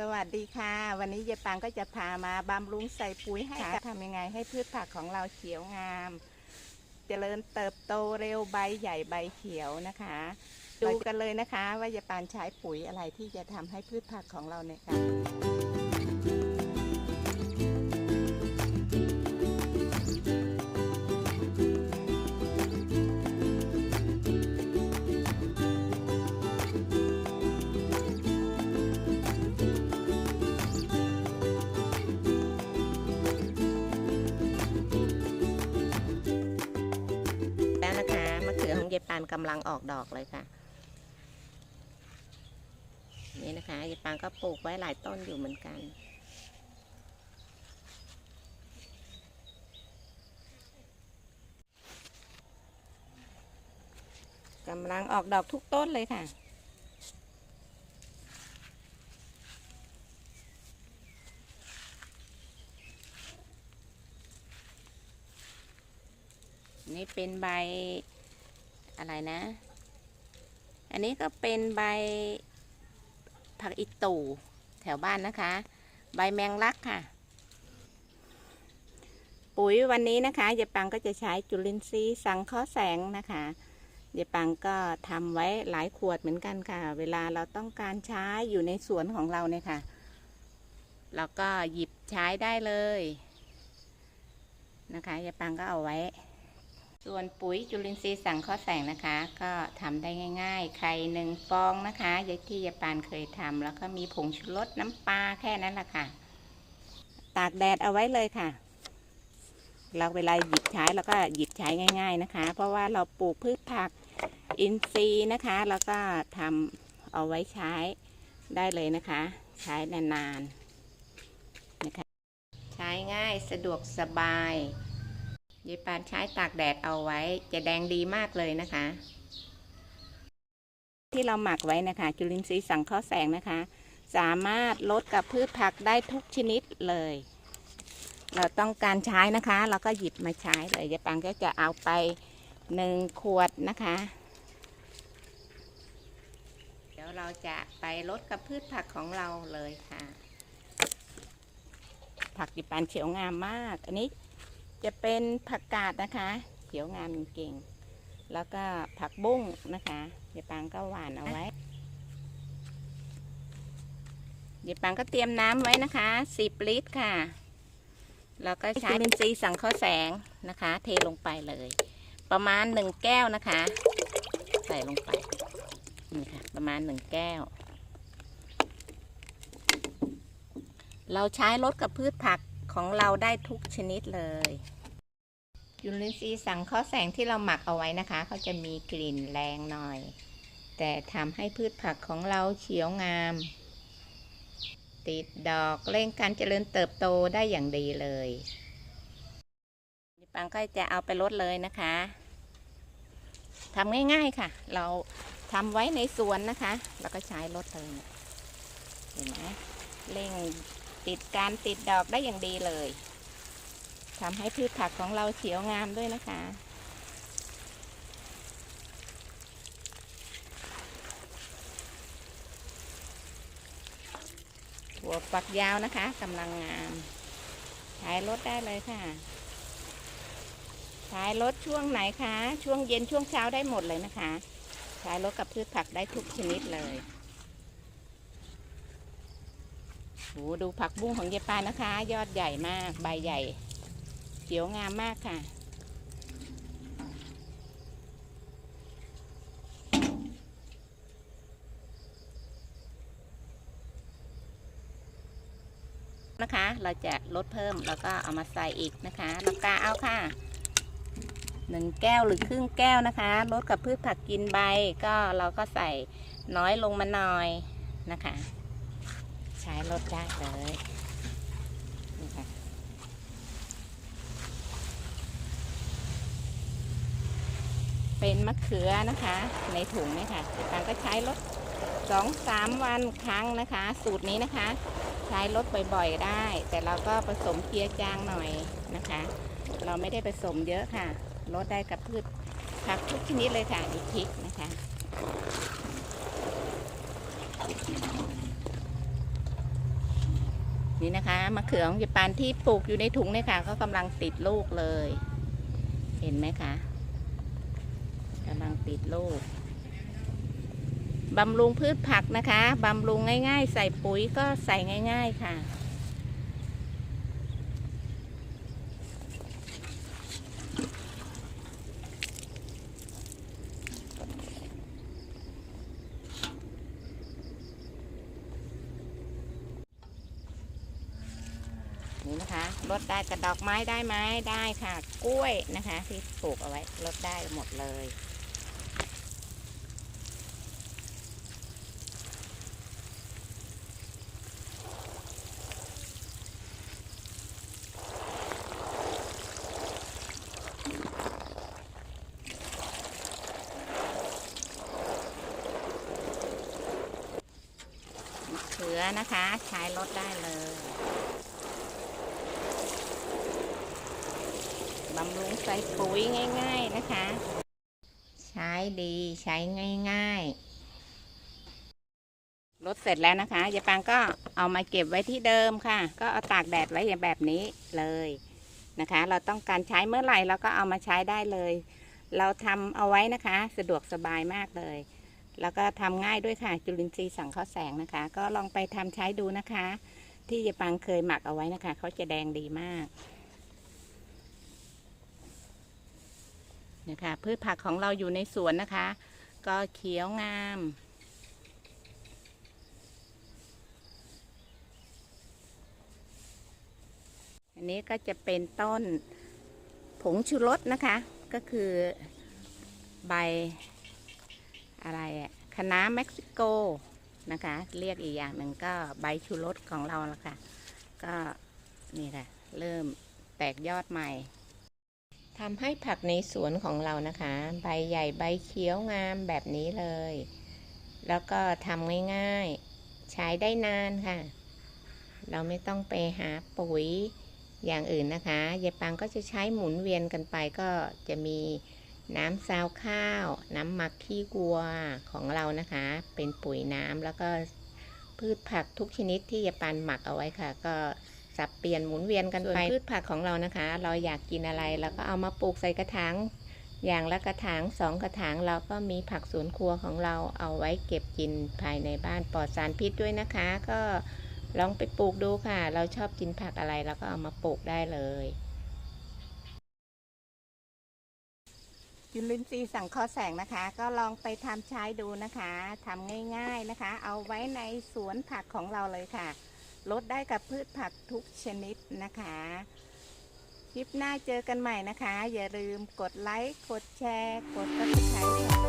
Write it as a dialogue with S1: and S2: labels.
S1: สวัสดีค่ะ วันนี้ยายปังก็จะพามาบำรุงใส่ปุ๋ยให้ค่ะทำยังไงให้พืชผักของเราเขียวงาม เจริญเติบโตเร็วใบใหญ่ใบเขียวนะคะ ดูกันเลยนะคะ ว่ายายปานใช้ปุ๋ยอะไรที่จะทำให้พืชผักของเราเนี่ยค่ะ อของยายปานกำลังออกดอกเลยค่ะ นี่นะคะยายปานก็ปลูกไว้หลายต้นอยู่เหมือนกัน กำลังออกดอกทุกต้นเลยค่ะนี่เป็นใบ อะไรนะ อันนี้ก็เป็นใบผักอิตูแถวบ้านนะคะ ใบแมงลักค่ะ ปุ๋ยวันนี้นะคะยายปังก็จะใช้จุลินทรีย์สังเคราะห์แสงนะคะยายปังก็ทำไว้หลายขวดเหมือนกันค่ะ เวลาเราต้องการใช้อยู่ในสวนของเราเนี่ยค่ะ เราก็หยิบใช้ได้เลยนะคะยายปังก็เอาไว้ ส่วนปุ๋ยจุลินทรีย์สังเคราะห์แสงนะคะ ก็ทำได้ง่ายๆ ไข่หนึ่งฟองนะคะยายที่ยายปานเคยทำแล้วก็มีผงชูรสน้ำปลาแค่นั้นแหละค่ะ ตากแดดเอาไว้เลยค่ะ เราเวลาหยิบใช้เราก็หยิบใช้ง่าย ๆนะคะ เพราะว่าเราปลูกพืชผักอินทรีย์นะคะ แล้วก็ทำเอาไว้ใช้ได้เลยนะคะ ใช้นานๆนะคะ ใช้ง่ายสะดวกสบาย ยายปานใช้ตากแดดเอาไว้ จะแดงดีมากเลยนะคะ ที่เราหมักไว้นะคะ จุลินทรีย์สังเคราะห์แสงนะคะ สามารถลดกับพืชผักได้ทุกชนิดเลย เราต้องการใช้นะคะ เราก็หยิบมาใช้เลยยายปานก็จะเอาไปหนึ่งขวดนะคะ เดี๋ยวเราจะไปลดกับพืชผักของเราเลยค่ะ ผักยายปานเขียวงามมาก อันนี้ จะเป็นผักกาดนะคะเขียวงามจริงแล้วก็ผักบุ้งนะคะยายวปังก็หวานเอาไว้ยายวปังก็เตรียมน้ำไว้นะคะสิบลิตรค่ะ แล้วก็ใช้จุลินทรีสังเคราะห์แสงนะคะ เทลงไปเลย ประมาณหนึ่งแก้วนะคะ ใส่ลงไปนี่ค่ะ ประมาณหนึ่งแก้ว เราใช้ลดกับพืชผัก ของเราได้ทุกชนิดเลยจุลินทรีย์สังเคราะห์แสงที่เราหมักเอาไว้นะคะ เขาจะมีกลิ่นแรงหน่อย แต่ทำให้พืชผักของเราเขียวงาม ติดดอกเร่งการเจริญเติบโตได้อย่างดีเลยปังก็จะเอาไปลดเลยนะคะทำง่ายๆค่ะ เราทำไว้ในสวนนะคะ แล้วก็ใช้ลดเลยเห็นไหมเร่ง ติดการติดดอกได้อย่างดีเลยทำให้พืชผักของเราเขียวงามด้วยนะคะหัวฝักยาวนะคะกำลังงามใช้รถได้เลยค่ะใช้รถช่วงไหนคะ ช่วงเย็นช่วงเช้าได้หมดเลยนะคะใช้รถกับพืชผักได้ทุกชนิดเลย โหดูผักบุ้งของยายปานะคะ ยอดใหญ่มากใบใหญ่ เขียวงามมากค่ะ นะคะ เราจะลดเพิ่มแล้วก็เอามาใส่อีกนะคะเรากาเอาค่ะหนึ่งแก้วหรือครึ่งแก้วนะคะลดกับพืชผักกินใบก็เราก็ใส่น้อยลงมาหน่อยนะคะ ใช้รถได้เลยนี่ค่ะเป็นมะเขือนะคะ ในถุงนี่ค่ะปางก็ใช้รถสองสามวันครั้งนะคะ สูตรนี้นะคะ ใช้รถบ่อยๆได้ แต่เราก็ผสมเกียร์จางหน่อยนะคะ เราไม่ได้ผสมเยอะค่ะลดได้กับพืชผักทุกชนิดเลยค่ะอีกพริกนะคะ นี่นะคะมะเขือของยายปานที่ปลูกอยู่ในถุงเนี่ยค่ะก็กำลังติดลูกเลย เห็นไหมคะกำลังติดลูกบำรุงพืชผักนะคะบำรุงง่าย ๆ ใส่ปุ๋ยก็ใส่ง่าย ๆ ค่ะ นี่นะคะลดได้กระดอกไม้ได้ไหมได้ค่ะ กล้วยนะคะ ที่ปลูกเอาไว้ลดได้หมดเลยมะเขือนะคะ ใช้ลดได้เลย บำรุงใส่ปุ๋ยง่าย ๆนะคะ ใช้ดีใช้ง่ายๆลดเสร็จแล้วนะคะยายปางก็เอามาเก็บไว้ที่เดิมค่ะ ก็เอาตากแดดไว้อย่างแบบนี้เลยนะคะ เราต้องการใช้เมื่อไหร่เราก็เอามาใช้ได้เลย เราทำเอาไว้นะคะ สะดวกสบายมากเลย แล้วก็ทำง่ายด้วยค่ะ จุลินทรีย์สังเคราะห์แสงนะคะ ก็ลองไปทำใช้ดูนะคะ ที่ยายปังเคยหมักเอาไว้นะคะเขาจะแดงดีมาก นะคะพืชผักของเราอยู่ในสวนนะคะ ก็เขียวงาม อันนี้ก็จะเป็นต้นผงชูรสนะคะ ก็คือใบอะไรอะคะน้าเม็กซิโกนะคะ เรียกอีกอย่างหนึ่งก็ใบชูรสของเราละค่ะ ก็นี่ค่ะ เริ่มแตกยอดใหม่ ทำให้ผักในสวนของเรานะคะ ใบใหญ่ใบเขียวงามแบบนี้เลย แล้วก็ทำง่ายๆ ใช้ได้นานค่ะ เราไม่ต้องไปหาปุ๋ยอย่างอื่นนะคะยายปังก็จะใช้หมุนเวียนกันไปก็จะมีน้ำซาวข้าว น้ำหมักขี้วัวของเรานะคะ เป็นปุ๋ยน้ำแล้วก็พืชผักทุกชนิดที่ยายปันหมักเอาไว้ค่ะ ก็ สับเปลี่ยนหมุนเวียนกันไปพืชผักของเรานะคะ เราอยากกินอะไรเราก็เอามาปลูกใส่กระถางอย่างละกระถางสองกระถางเราก็มีผักสวนครัวของเราเอาไว้เก็บกินภายในบ้านปลอดสารพิษด้วยนะคะ ก็ลองไปปลูกดูค่ะ เราชอบกินผักอะไรเราก็เอามาปลูกได้เลยจุลินทรีย์สังเคราะห์แสงนะคะ ก็ลองไปทำใช้ดูนะคะทำง่าย ๆนะคะ เอาไว้ในสวนผักของเราเลยค่ะ ลดได้กับพืชผักทุกชนิดนะคะ คลิปหน้าเจอกันใหม่นะคะ อย่าลืมกดไลค์ กดแชร์ กดติดตามของ